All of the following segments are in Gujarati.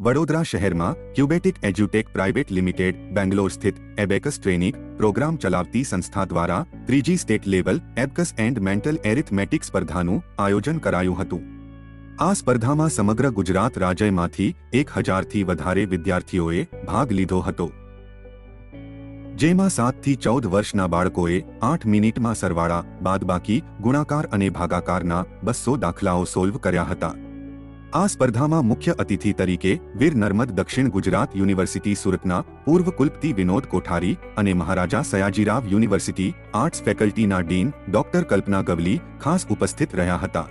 વડોદરા શહેરમાં ક્યુબેટિક એજ્યુટેક પ્રાઇવેટ લિમિટેડ બેંગ્લોર સ્થિત એબેકસ ટ્રેનિંગ પ્રોગ્રામ ચલાવતી સંસ્થા દ્વારા ત્રીજી state level abacus and mental arithmetic સ્પર્ધાનું આયોજન કરાયું હતું. આ સ્પર્ધામાં સમગ્ર ગુજરાત રાજ્યમાંથી એક હજારથી વધારે વિદ્યાર્થીઓએ ભાગ લીધો હતો. જેમાં સાતથી ચૌદ વર્ષના બાળકોએ આઠ મિનિટમાં સરવાળા, બાદબાકી, ગુણાકાર અને ભાગાકારના બસો દાખલાઓ સોલ્વ કર્યા હતા. આ સ્પર્ધામાં મુખ્ય અતિથિ તરીકે વીર નર્મદ દક્ષિણ ગુજરાત યુનિવર્સિટી સુરતના પૂર્વ કુલપતિ વિનોદ કોઠારી અને મહારાજા સયાજીરાવ યુનિવર્સિટી આર્ટ્સ ફેકલ્ટીના ડીન ડોક્ટર કલ્પના ગવલી ખાસ ઉપસ્થિત રહ્યા હતા.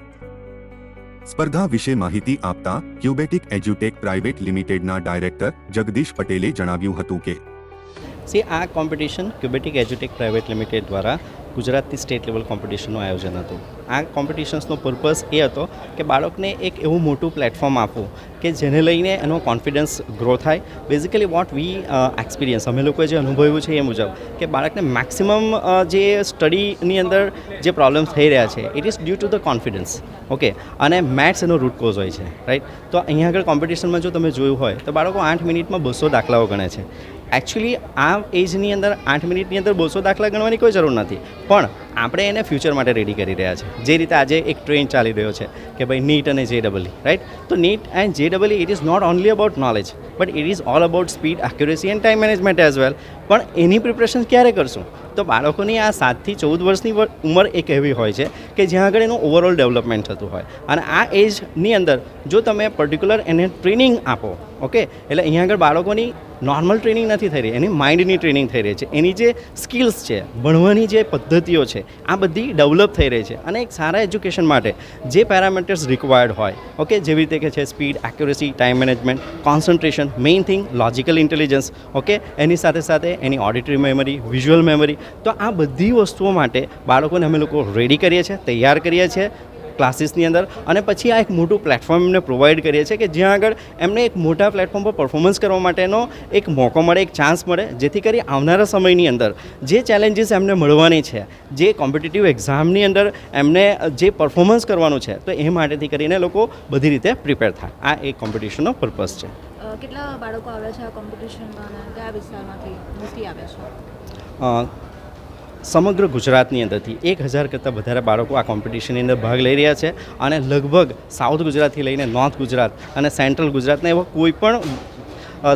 સ્પર્ધા વિશે માહિતી આપતા ક્યુબેટિક એજ્યુટેક પ્રાઇવેટ લિમિટેડના ડાયરેક્ટર જગદીશ પટેલે જણાવ્યું હતું કે સી આ કોમ્પિટિશન ક્યુબેટિક એજ્યુટેક પ્રાઇવેટ લિમિટેડ દ્વારા ગુજરાતથી સ્ટેટ લેવલ કોમ્પિટિશનનું આયોજન હતું. આ કોમ્પિટિશન્સનો પર્પઝ એ હતો કે બાળકને એક એવું મોટું પ્લેટફોર્મ આપવું કે જેને લઈને એનો કોન્ફિડન્સ ગ્રો થાય. બેઝિકલી વોટ વી એક્સપિરિયન્સ અમે લોકોએ જે અનુભવ્યું છે એ મુજબ કે બાળકને મેક્સિમમ જે સ્ટડીની અંદર જે પ્રોબ્લેમ્સ થઈ રહ્યા છે it is due to the confidence okay અને મેથ્સ એનો રૂટ કોઝ હોય છે રાઈટ તો અહીંયા આગળ કોમ્પિટિશનમાં જો તમે જોયું હોય, તો બાળકો આઠ મિનિટમાં બસો દાખલાઓ ગણે છે. એકચ્યુઅલી આ એજની અંદર આઠ મિનિટની અંદર બસો દાખલા ગણવાની કોઈ જરૂર નથી. પણ આપણે એને ફ્યુચર માટે રેડી કરી રહ્યા છે. જે રીતે આજે એક ટ્રેન્ડ ચાલી રહ્યો છે કે ભાઈ નીટ અને જે ડબલઈ રાઈટ તો NEET and J double E it is not only about knowledge but it is all about speed accuracy and time management as well પણ એની પ્રિપરેશન ક્યારે કરશું? તો બાળકોની આ સાતથી ચૌદ વર્ષની ઉંમર એક એવી હોય છે કે જ્યાં આગળ એનું ઓવરઓલ ડેવલપમેન્ટ થતું હોય. અને આ એજની અંદર જો તમે પર્ટિક્યુલર એને ટ્રેનિંગ આપો ઓકે? એટલે અહીંયા આગળ બાળકોની નોર્મલ ટ્રેનિંગ નથી થઈ રહી, એની માઇન્ડની ટ્રેનિંગ થઈ રહી છે. એની જે સ્કિલ્સ છે, ભણવાની જે પદ્ધતિઓ છે, આ બધી ડેવલપ થઈ રહી છે. અને એક સારા એજ્યુકેશન માટે જે પેરામીટર્સ રિક્વાયર્ડ હોય, ઓકે? જેવી રીતે કે છે speed accuracy time management concentration main thing logical intelligence okay? એની સાથે સાથે એની ઓડિટરી મેમરી વિઝ્યુઅલ મેમરી તો આ બધી વસ્તુઓ માટે બાળકોને અમે લોકો રેડી કરીએ છીએ, તૈયાર કરીએ છીએ. ક્લાસીસની અંદર અને પછી આ એક મોટું પ્લેટફોર્મ એમને પ્રોવાઈડ કરીએ છીએ કે જ્યાં આગળ એમને એક મોટા પ્લેટફોર્મ પર પરફોર્મન્સ કરવા માટેનો એક મોકો મળે એક ચાન્સ મળે જેથી કરી આવનારા સમયની અંદર જે ચેલેન્જીસ એમને મળવાની છે જે કોમ્પિટિટિવ એક્ઝામની અંદર એમને જે પરફોર્મન્સ કરવાનું છે તો એ માટેથી કરીને લોકો બધી રીતે પ્રિપેર થાય. આ એક કોમ્પિટિશનનો પર્પઝ છે. કેટલા બાળકો આવે છે આ કોમ્પિટિશનમાં કયા વિસ્તારમાંથી મોટી આવે છે? સમગ્ર ગુજરાતની અંદરથી એક હજાર કરતાં વધારે બાળકો આ કોમ્પિટિશનની અંદર ભાગ લઈ રહ્યા છે અને લગભગ સાઉથ ગુજરાતથી લઈને નોર્થ ગુજરાત અને સેન્ટ્રલ ગુજરાતના એવા કોઈ પણ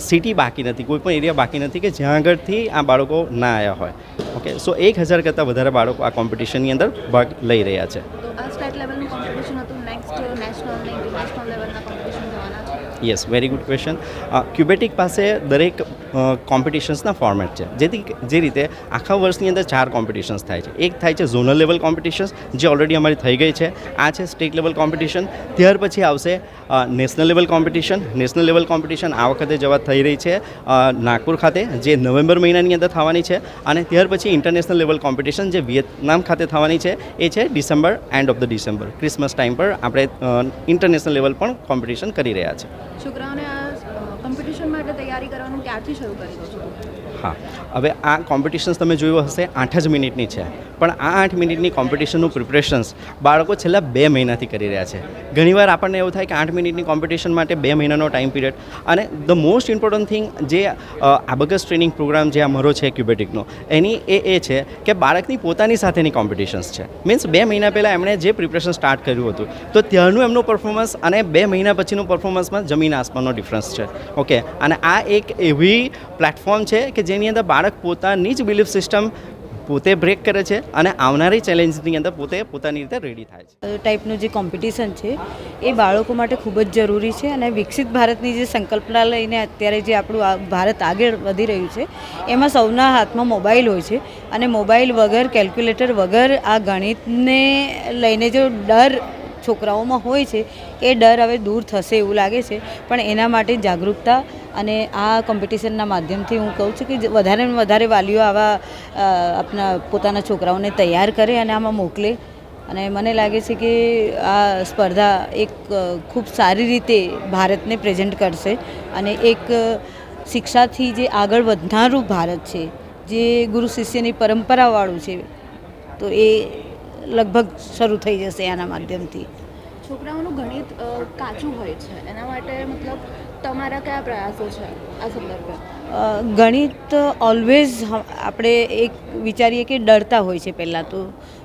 સિટી બાકી નથી કોઈ પણ એરિયા બાકી નથી કે જ્યાં આગળથી આ બાળકો ના આવ્યા હોય. ઓકે સો એક હજાર કરતાં વધારે બાળકો આ કોમ્પિટિશનની અંદર ભાગ લઈ રહ્યા છે. Yes very good question Cubatic પાસે દરેક કોમ્પિટિશન્સના ફોર્મેટ છે. જેથી જે રીતે આખા વર્ષની અંદર ચાર કોમ્પિટિશન્સ થાય છે. એક થાય છે ઝોનલ લેવલ કોમ્પિટિશન્સ જે ઓલરેડી અમારી થઈ ગઈ છે. આ છે સ્ટેટ લેવલ કોમ્પિટિશન ત્યાર પછી આવશે national level competition national level competition આ વખતે જવા થઈ રહી છે નાગપુર ખાતે, જે નવેમ્બર મહિનાની અંદર થવાની છે. અને ત્યાર પછી ઇન્ટરનેશનલ લેવલ કોમ્પિટિશન જે વિયેતનામ ખાતે થવાની છે, એ છે December end of the December Christmas time પર આપણે ઇન્ટરનેશનલ લેવલ પણ કોમ્પિટિશન કરી રહ્યા છે. છોકરાઓને તૈયારી કરવાનું ક્યારથી શરૂ કરી દો છો હા. હવે આ કોમ્પિટિશન્સ તમે જોયું હશે, આઠ જ મિનિટની છે. પણ આ આઠ મિનિટની કોમ્પિટિશનનું પ્રિપરેશન્સ બાળકો છેલ્લા બે મહિનાથી કરી રહ્યા છે. ઘણીવાર આપણને એવું થાય કે આઠ મિનિટની કોમ્પિટિશન માટે બે મહિનાનો ટાઈમ પીરિયડ અને ધ મોસ્ટ ઇમ્પોર્ટન્ટ થિંગ જે આબગસ ટ્રેનિંગ પ્રોગ્રામ જે અમારો છે ક્યુબેટિકનો એની એ એ છે કે બાળકની પોતાની સાથેની કોમ્પિટિશન્સ છે. મીન્સ બે મહિના પહેલાં એમણે જે પ્રિપરેશન સ્ટાર્ટ કર્યું હતું, તો ત્યારનું એમનું પરફોર્મન્સ અને બે મહિના પછીનું પરફોર્મન્સમાં જમીન આસમાનનો ડિફરન્સ છે. ઓકે અને આ એક એવી પ્લેટફોર્મ છે કે જેની અંદર બાળક પોતાની જ બિલીફ સિસ્ટમ પોતે બ્રેક કરે છે અને આવનારી ચેલેન્જની અંદર પોતે પોતાની રીતે રેડી થાય છે. ટાઈપનું જે કોમ્પિટિશન છે, એ બાળકો માટે ખૂબ જ જરૂરી છે અને વિકસિત ભારતની જે સંકલ્પના લઈને અત્યારે જે આપણું ભારત આગળ વધી રહ્યું છે, એમાં સૌના હાથમાં મોબાઈલ હોય છે અને મોબાઈલ વગર કેલ્ક્યુલેટર વગર આ ગણિતને લઈને જો ડર છોકરાઓમાં હોય છે એ ડર હવે દૂર થશે એવું લાગે છે. પણ એના માટે જાગૃતતા અને આ કોમ્પિટિશનના માધ્યમથી હું કહું છું કે વધારે વધારે વાલીઓ આવા આપણા પોતાના છોકરાઓને તૈયાર કરે અને આમાં મોકલે. અને મને લાગે છે કે આ સ્પર્ધા એક ખૂબ સારી રીતે ભારતને પ્રેઝન્ટ કરશે અને એક શિક્ષાથી જે આગળ વધનારું ભારત છે, જે ગુરુ શિષ્યની પરંપરાવાળું છે, તો એ લગભગ શરૂ થઈ જશે આના માધ્યમથી. છોકરાઓનું ગણિત કાચું હોય છે. એના માટે મતલબ તમારા કયા પ્રયાસો છે આ સંદર્ભે? ગણિત ઓલવેઝ આપણે એક વિચારીએ કે ડરતા હોય છે પહેલાં તો.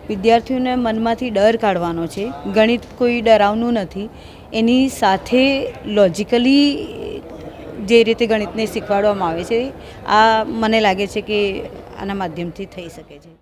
વિદ્યાર્થીઓને મનમાંથી ડર કાઢવાનો છે. ગણિત કોઈ ડરાવનું નથી. એની સાથે લોજિકલી જે રીતે ગણિતને શીખવાડવામાં આવે છે, આ મને લાગે છે કે આના માધ્યમથી થઈ શકે છે.